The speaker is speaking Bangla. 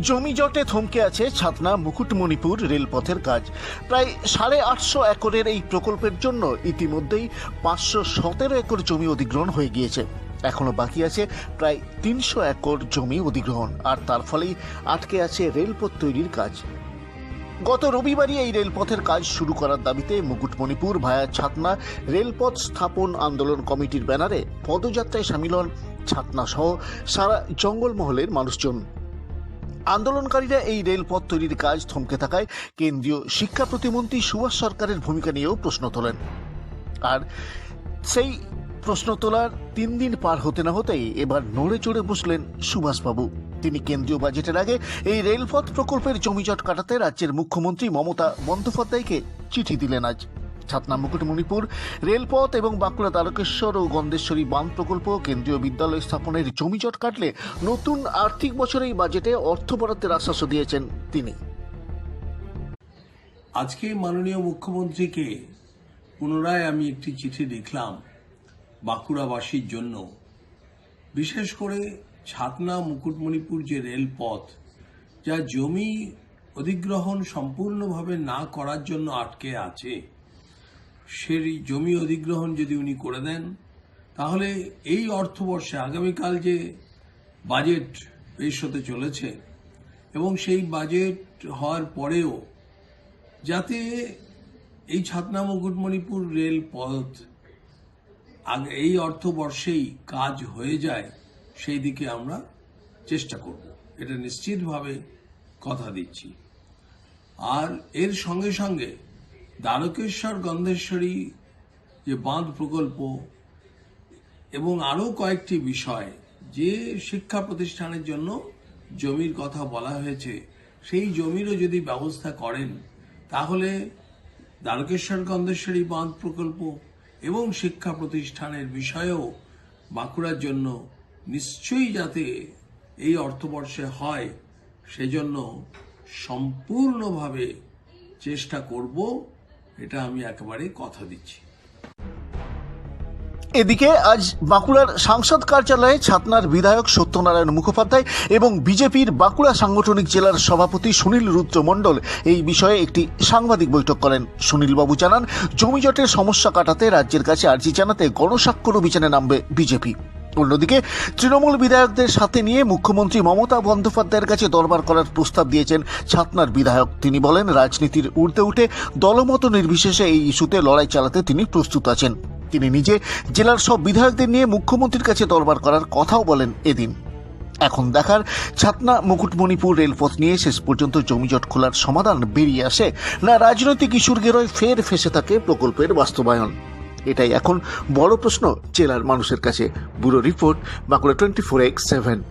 জমি জটে থমকে আছে ছাতনা মুকুটমণিপুর রেলপথের কাজ। প্রায় সাড়ে আটশো একরের এই প্রকল্পের জন্য ইতিমধ্যেই পাঁচশো সতেরো একর জমি অধিগ্রহণ হয়ে গিয়েছে। এখনও বাকি আছে প্রায় তিনশো একর জমি অধিগ্রহণ, আর তার ফলেই আটকে আছে রেলপথ তৈরির কাজ। গত রবিবারই এই রেলপথের কাজ শুরু করার দাবিতে মুকুটমণিপুর ভায়া ছাতনা রেলপথ স্থাপন আন্দোলন কমিটির ব্যানারে পদযাত্রায় সামিল হন ছাতনা সহ সারা জঙ্গলমহলের মানুষজন। আন্দোলনকারীরা এই রেলপথ তৈরির কাজ থমকে থাকায় কেন্দ্রীয় শিক্ষা প্রতিমন্ত্রী সুভাষ সরকারের ভূমিকা নিয়েও প্রশ্ন তোলেন। আর সেই প্রশ্ন তোলার তিন দিন পার হতে না হতেই এবার নড়ে চড়ে বসলেন সুভাষবাবু। তিনি কেন্দ্রীয় বাজেটের আগে এই রেলপথ প্রকল্পের জমিজট কাটাতে রাজ্যের মুখ্যমন্ত্রী মমতা বন্দ্যোপাধ্যায়কে চিঠি দিলেন আজ। ছাতনা মুকুটমণিপুর, রেলপথ এবং বাঁকুড়া তারকেশ্বর ও গন্ধেশ্বরী বাঁধ প্রকল্প কেন্দ্রীয় বিদ্যালয় স্থাপনের জমিজট কাটলে নতুন আর্থিক বছরেই বাজেটে অর্থ বরাদ্দের আশ্বাসও দিয়েছেন তিনি। আজকে মাননীয় মুখ্যমন্ত্রীকে পুনরায় আমি একটি চিঠি লিখলাম বাঁকুড়াবাসীর জন্য। বিশেষ করে ছাতনা মুকুটমণিপুর যে রেলপথ, যা জমি অধিগ্রহণ সম্পূর্ণভাবে না করার জন্য আটকে আছে সেই জমি অধিগ্রহণ যদি উনি করে দেন, তাহলে এই অর্থবর্ষে আগামীকাল যে বাজেট পেশ হতে চলেছে এবং সেই বাজেট হওয়ার পরেও যাতে এই ছাতনা মুকুটমণিপুর রেল পথ আগে এই অর্থবর্ষেই কাজ হয়ে যায়, সেই দিকে আমরা চেষ্টা করব। এটা নিশ্চিতভাবে কথা দিচ্ছি। আর এর সঙ্গে সঙ্গে দ্বারকেশ্বর, গন্ধেশ্বরী, যে বাঁধ প্রকল্প এবং আরও কয়েকটি বিষয় যে শিক্ষা প্রতিষ্ঠানের জন্য জমির কথা বলা হয়েছে, সেই জমিরও যদি ব্যবস্থা করেন, তাহলে দ্বারকেশ্বর, গন্ধেশ্বরী বাঁধ প্রকল্প এবং শিক্ষা প্রতিষ্ঠানের বিষয়েও বাঁকুড়ার জন্য নিশ্চয়ই যাতে এই অর্থবর্ষে হয়, সেজন্য সম্পূর্ণভাবে চেষ্টা করব। এটা আমি একেবারে কথা দিচ্ছি। এদিকে আজ বাঁকুড়ার সাংসদ কার্যালয়ে ছাতনার বিধায়ক সত্যনারায়ণ মুখোপাধ্যায় এবং বিজেপির বাঁকুড়া সাংগঠনিক জেলার সভাপতি সুনীল রুদ্র মণ্ডল এই বিষয়ে একটি সাংবাদিক বৈঠক করেন। সুনীলবাবু জানান জমিজটের সমস্যা কাটাতে রাজ্যের কাছে আর্জি জানাতে গণস্বাক্ষর অভিযানে নামবে বিজেপি। অন্যদিকে, তৃণমূল বিধায়কদের সাথে নিয়ে মুখ্যমন্ত্রী মমতা বন্দ্যোপাধ্যায়ের কাছে দরবার করার প্রস্তাব দিয়েছেন ছাতনার বিধায়ক। তিনি বলেন, রাজনীতির উর্ধে উঠে দলমত নির্বিশেষে এই ইস্যুতে লড়াই চালাতে তিনি প্রস্তুত আছেন। তিনি নিজে জেলার সব বিধায়কদের নিয়ে মুখ্যমন্ত্রীর কাছে দরবার করার কথাও বলেন এদিন। এখন দেখার ছাতনা মুকুটমণিপুর রেলপথ নিয়ে শেষ পর্যন্ত জমিজট খোলার সমাধান বেরিয়ে আসে না রাজনৈতিক ইস্যুর গেরোয় ফের ফেসে থাকে প্রকল্পের বাস্তবায়ন। এটাই। এখন বড় প্রশ্ন জেলার মানুষের কাছে। Bureau report Bankura twenty four X seven.